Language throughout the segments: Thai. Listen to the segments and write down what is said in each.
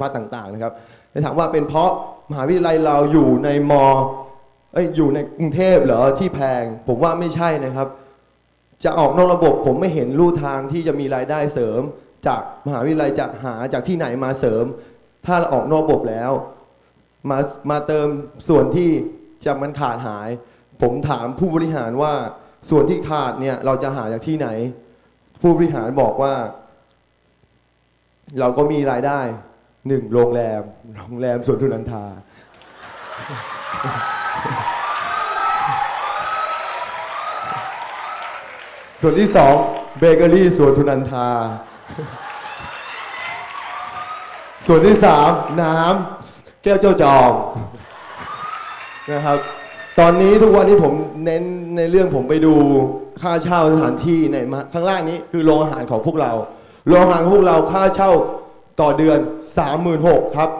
ภัฏต่างๆนะครับถามว่าเป็นเพราะมหาวิทยาลัยเราอยู่ในมอเอ้ยอยู่ในกรุงเทพเหรอที่แพง ผมว่าไม่ใช่นะครับ จะออกนอกระบบผมไม่เห็นลู่ทางที่จะมีรายได้เสริม จากมหาวิทยาลัยจะหาจากที่ไหนมาเสริม ถ้าออกนอกระบบแล้ว มามาเติมส่วนที่จะมันขาดหาย ผมถามผู้บริหารว่าส่วนที่ขาดเนี่ยเราจะหาจากที่ไหน ผู้บริหารบอกว่า เราก็มีรายได้ หนึ่งโรงแรมโรงแรมสวนทุนันทา ส่วนที่สองเบเกอรี่สวนสุนันทา ส่วนที่สามน้ำแก้วเจ้าจอมนะครับ ตอนนี้ทุกวันนี้ผมเน้นในเรื่องผมไปดูค่าเช่าสถานที่ในข้างล่างนี้คือโรงอาหารของพวกเรา โรงอาหารพวกเราค่าเช่า ต่อเดือน 36,000ครับ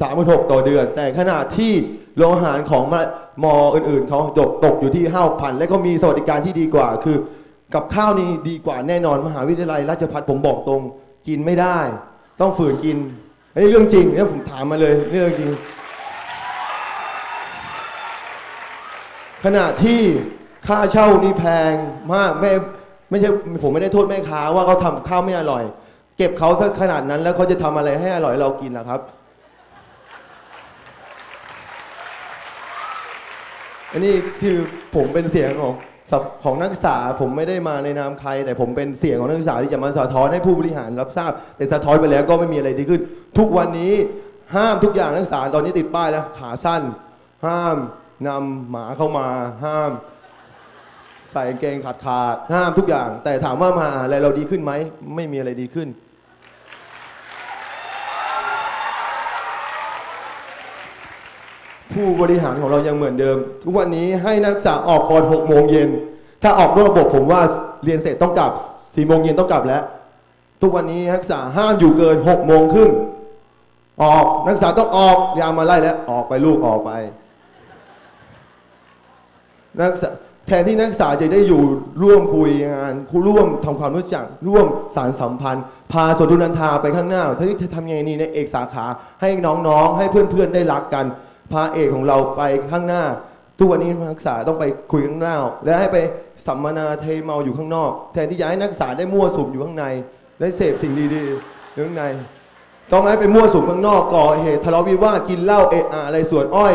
36,000 ต่อเดือน แต่ขณะที่โรงอาหารของมมออื่นๆเขาตกตกอยู่ที่5,000และก็มีสวัสดิการที่ดีกว่า คือ กับข้าวนี่ดีกว่าแน่นอนมหาวิทยาลัยราชภัฏผมบอกตรงกินไม่ได้ ต้องฝืนกินอันนี้เรื่องจริงเนี่ยผมถามมาเลยเรื่องจริง ขณะที่ค่าเช่านี่แพงมากไม่ไม่ใช่ผมไม่ได้โทษแม่ค้าว่าเขาทำข้าวไม่อร่อย ก็บเขาสักขนาดนั้นแล้วเขาจะทำอะไรให้อร่อยเรากินล่ะครับ อันนี้คือผมเป็นเสียงของของนักศึกษาผมไม่ได้มาในนามใคร แต่ผมเป็นเสียงของนักศึกษาที่จะมาสะท้อนให้ผู้บริหารรับทราบ แต่สะท้อนไปแล้วก็ไม่มีอะไรดีขึ้น ทุกวันนี้ห้ามทุกอย่างนักศึกษาตอนนี้ติดป้ายแล้วขาสั้น ห้ามนำหมาเข้ามาห้ามใส่กางเกงขาดขาดห้ามทุกอย่าง แต่ถามว่ามาอะไรเราดีขึ้นไหม ไม่มีอะไรดีขึ้น ผู้บริหารของเรายังเหมือนเดิม ทุกวันนี้ให้นักศึกษาออกก่อน6โมงเย็นถ้าออกนอกระบบผมว่าเรียนเสร็จต้องกลับ4โมงเย็นต้องกลับแล้ว ทุกวันนี้นักศึกษาห้ามอยู่เกิน6โมงครึ่งออกนักศึกษาต้องออกอยามาไล่แล้วออกไปลูกออกไปนักศึกษาแทนที่นักศึกษาจะได้อยู่ร่วมคุยงานคุร่วมทำความรู้จักร่วมสารสัมพันธ์ พาสวนทุนันทาไปข้างหน้าถ้าจะทำยังไงนี่ในเอกสาขาให้น้องๆ ให้เพื่อนๆได้รักกัน พาเอกของเราไปข้างหน้า ทุกวันนี้นักศึกษาต้องไปคุยข้างหน้า และให้ไปสัมมนาเทเมาอยู่ข้างนอก แทนที่จะให้นักศึกษาได้มั่วสุมอยู่ข้างในได้เสพสิ่งดีๆอยู่ข้างใน ต้องให้ไปมั่วสุมข้างนอกก่อเหตุทะเลาะวิวาทกินเหล้าเอะอะอะไรสวนอ้อย